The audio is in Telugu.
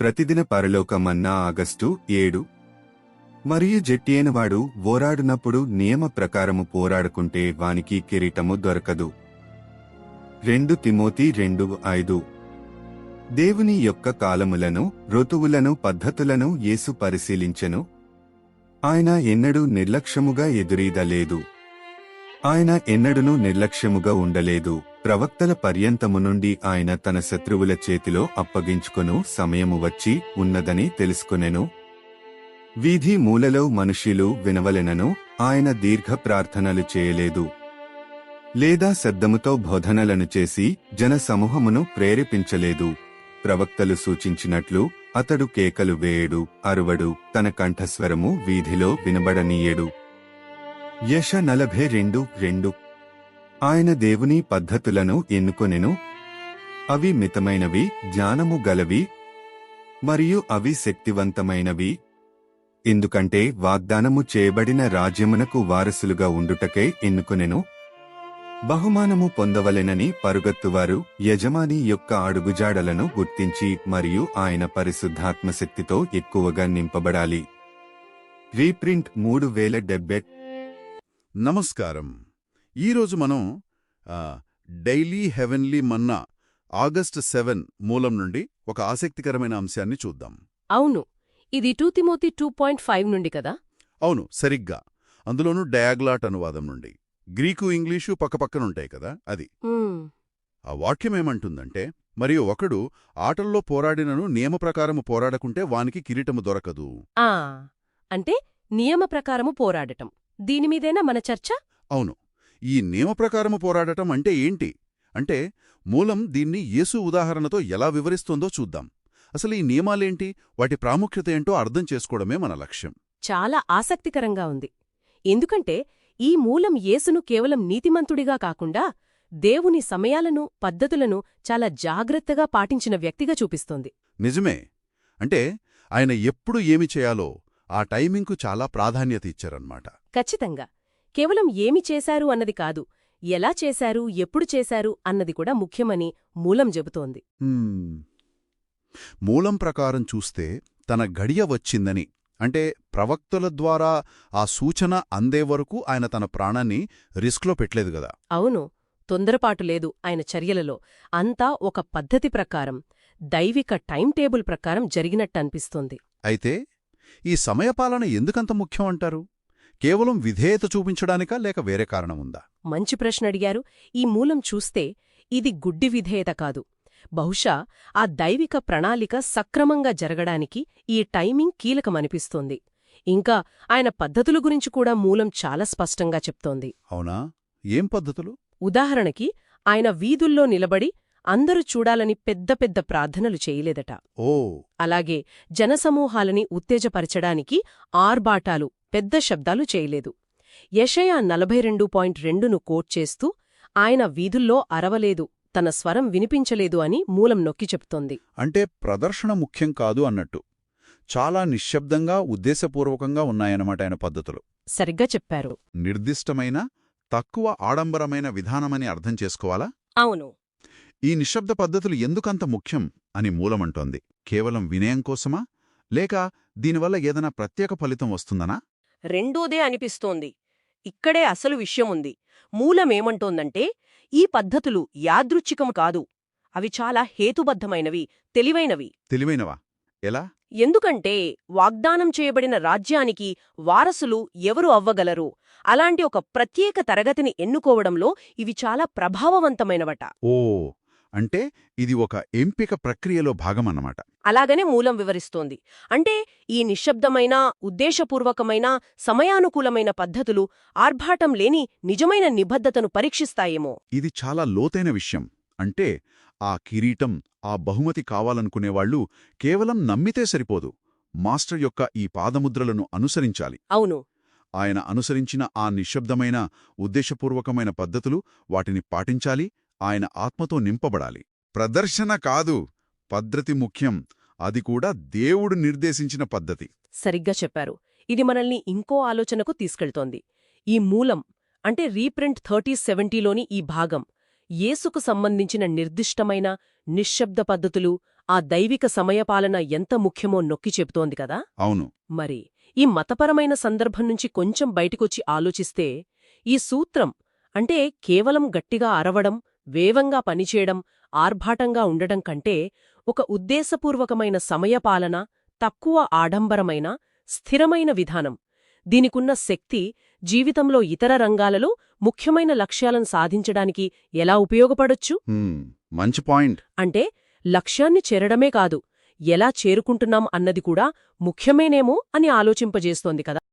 ప్రతిదిన పరలోకమన్నా ఆగస్టు ఏడు. మరియు జట్టియనవాడు ఓరాడునప్పుడు నియమ ప్రకారము పోరాడుకుంటే వానికి కిరీటము దొరకదు. రెండు తిమోతి రెండు ఐదు. దేవుని యొక్క కాలములను ఋతువులను పద్ధతులను యేసు పరిశీలించెను. ఆయన ఎన్నడూ నిర్లక్ష్యముగా ఎదురీదలేదు. ఆయన ఎన్నడూనూ నిర్లక్ష్యముగా ఉండలేదు. ప్రవక్తల పర్యంతము నుండి ఆయన తన శత్రువుల చేతిలో అప్పగించుకొను సమయము వచ్చి ఉన్నదని తెలుసుకునెను. వీధి మూలలో మనుషులు వినవలెనను ఆయన దీర్ఘ ప్రార్థనలు చేయలేదు. లేదా శబ్దముతో బోధనలను చేసి జన సమూహమును ప్రేరేపించలేదు. ప్రవక్తలు సూచించినట్లు అతడు కేకలు వేయడు అరువడు తన కంఠస్వరము వీధిలో వినబడనీయడు. యశ నలభై రెండు రెండు ఆయన దేవుని పద్ధతులను ఎన్నుకొనెను. అవి మితమైనవి జ్ఞానము గలవి మరియు అవి శక్తివంతమైనవి. ఎందుకంటే వాగ్దానము చేయబడిన రాజ్యమునకు వారసులుగా ఉండుటకై ఎన్నుకొనెను. బహుమానము పొందవలెనని పరుగత్తువారు యజమాని యొక్క అడుగుజాడలను గుర్తించి మరియు ఆయన పరిశుద్ధాత్మశక్తితో ఎక్కువగా నింపబడాలి. రీప్రింట్ మూడు వేల డెబ్బెట్ నమస్కారం. ఈరోజు మనం daily heavenly manna August seven మూలం నుండి ఒక ఆసక్తికరమైన అంశాన్ని చూద్దాం. అవును. ఇది two Timothy two point five నుండి కదా? అవును సరిగ్గా. అందులోనూ డయాగ్లాట్ అనువాదం నుండి. గ్రీకు ఇంగ్లీషు పక్కపక్కనుంటాయి కదా అది. ఆ వాక్యమేమంటుందంటే మరియు ఒకడు ఆటల్లో పోరాడినను నియమ ప్రకారము పోరాడకుంటే వానికి కిరీటము దొరకదు. అంటే నియమ ప్రకారము పోరాడటం. దీనిమీదేనా మన చర్చ? అవును. ఈ నియమ ప్రకారము పోరాడటం అంటే ఏంటి? అంటే మూలం దీన్ని యేసు ఉదాహరణతో ఎలా వివరిస్తుందో చూద్దాం. అసలు ఈ నియమాలేంటి? వాటి ప్రాముఖ్యత ఏంటో అర్థం చేసుకోవడమే మన లక్ష్యం. చాలా ఆసక్తికరంగా ఉంది. ఎందుకంటే ఈ మూలం యేసును కేవలం నీతిమంతుడిగా కాకుండా దేవుని సమయాలను పద్ధతులను చాలా జాగ్రత్తగా పాటించిన వ్యక్తిగా చూపిస్తోంది. నిజమే. అంటే ఆయన ఎప్పుడు ఏమి చేయాలో ఆ టైమింగ్కు చాలా ప్రాధాన్యత ఇచ్చారన్నమాట. ఖచ్చితంగా. కేవలం ఏమి చేశారు అన్నది కాదు ఎలా చేశారు ఎప్పుడు చేశారు అన్నది కూడా ముఖ్యమని మూలం చెబుతోంది. మూలం ప్రకారం చూస్తే తన గడియ వచ్చిందని అంటే ప్రవక్తల ద్వారా ఆ సూచన అందే వరకు ఆయన తన ప్రాణాన్ని రిస్క్లో పెట్టలేదు గదా. అవును తొందరపాటు లేదు ఆయన చర్యలలో. అంతా ఒక పద్ధతి ప్రకారం దైవిక టైం టేబుల్ ప్రకారం జరిగినట్టనిపిస్తోంది అయితే ఈ సమయపాలన ఎందుకంత ముఖ్యం అంటారు? కేవలం విధేయత చూపించడానికా లేక వేరే కారణం ఉందా మంచి ప్రశ్న అడిగారు ఈ మూలం చూస్తే ఇది గుడ్డి విధేయత కాదు. బహుశా ఆ దైవిక ప్రణాళిక సక్రమంగా జరగడానికి ఈ టైమింగ్ కీలకమనిపిస్తోంది. ఇంకా ఆయన పద్ధతుల గురించి కూడా మూలం చాలా స్పష్టంగా చెప్తోంది. అవునా? ఏం పద్ధతులు? ఉదాహరణకి ఆయన వీధుల్లో నిలబడి అందరూ చూడాలని పెద్ద పెద్ద ప్రార్థనలు చేయలేదట. ఓ. అలాగే జనసమూహాలని ఉత్తేజపరచడానికి ఆర్బాటాలు పెద్ద శబ్దాలు చేయలేదు. యషయా నలభై రెండు పాయింట్ రెండును కోట్ చేస్తూ ఆయన వీధుల్లో అరవలేదు తన స్వరం వినిపించలేదు అని మూలం నొక్కి చెప్తోంది. అంటే ప్రదర్శన ముఖ్యం కాదు అన్నట్టు. చాలా నిశ్శబ్దంగా ఉద్దేశపూర్వకంగా ఉన్నాయన్నమాట ఆయన పద్ధతులు. సరిగ్గా చెప్పారు. నిర్దిష్టమైన తక్కువ ఆడంబరమైన విధానమని అర్థం చేసుకోవాలా? అవును. ఈ నిశ్శబ్ద పద్ధతులు ఎందుకంత ముఖ్యం అని మూలమంటోంది. కేవలం వినయం కోసమా? లేక దీనివల్ల ఏదైనా ప్రత్యేక ఫలితం వస్తుందనా? రెండోదే అనిపిస్తోంది. ఇక్కడే అసలు విషయముంది. మూలమేమంటోందంటే ఈ పద్ధతులు యాదృచ్ఛికం కాదు. అవి చాలా హేతుబద్ధమైనవి తెలివైనవి. తెలివైనవా? ఎలా? ఎందుకంటే వాగ్దానం చేయబడిన రాజ్యానికి వారసులు ఎవరు అవ్వగలరు? అలాంటి ఒక ప్రత్యేక తరగతిని ఎన్నుకోవడంలో ఇవి చాలా ప్రభావవంతమైనవట. ఓ అంటే ఇది ఒక ఎంపిక ప్రక్రియలో భాగమన్నమాట. అలాగనే మూలం వివరిస్తోంది. అంటే ఈ నిశ్శబ్దమైన ఉద్దేశపూర్వకమైన సమయానుకూలమైన పద్ధతులు ఆర్భాటం లేని నిజమైన నిబద్ధతను పరీక్షిస్తాయేమో. ఇది చాలా లోతైన విషయం. అంటే ఆ కిరీటం ఆ బహుమతి కావాలనుకునేవాళ్ళు కేవలం నమ్మితే సరిపోదు. మాస్టర్ యొక్క ఈ పాదముద్రలను అనుసరించాలి. అవును. ఆయన అనుసరించిన ఆ నిశ్శబ్దమైన ఉద్దేశపూర్వకమైన పద్ధతులు వాటిని పాటించాలి ఆయన ఆత్మతో నింపబడాలి. ప్రదర్శన కాదు పద్ధతి ముఖ్యం. అది కూడా దేవుడు నిర్దేశించిన పద్ధతి. సరిగ్గా చెప్పారు. ఇది మనల్ని ఇంకో ఆలోచనకు తీసుకెళ్తోంది. ఈ మూలం అంటే రీప్రింట్ థర్టీ సెవెంటీలోని ఈ భాగం యేసుకు సంబంధించిన నిర్దిష్టమైన నిశ్శబ్ద పద్ధతులు ఆ దైవిక సమయపాలన ఎంత ముఖ్యమో నొక్కి చెబుతోంది కదా? అవును. మరి ఈ మతపరమైన సందర్భం నుంచి కొంచెం బయటికొచ్చి ఆలోచిస్తే ఈ సూత్రం అంటే కేవలం గట్టిగా అరవడం వేవంగా పనిచేయడం ఆర్భాటంగా ఉండడం కంటే ఒక ఉద్దేశపూర్వకమైన సమయపాలన తక్కువ ఆడంబరమైన స్థిరమైన విధానం. దీనికున్న శక్తి జీవితంలో ఇతర రంగాలలో ముఖ్యమైన లక్ష్యాలను సాధించడానికి ఎలా ఉపయోగపడొచ్చు? మంచి పాయింట్. అంటే లక్ష్యాన్ని చేరడమే కాదు ఎలా చేరుకుంటున్నాం అన్నది కూడా ముఖ్యమేనేమో అని ఆలోచింపజేస్తోంది కదా.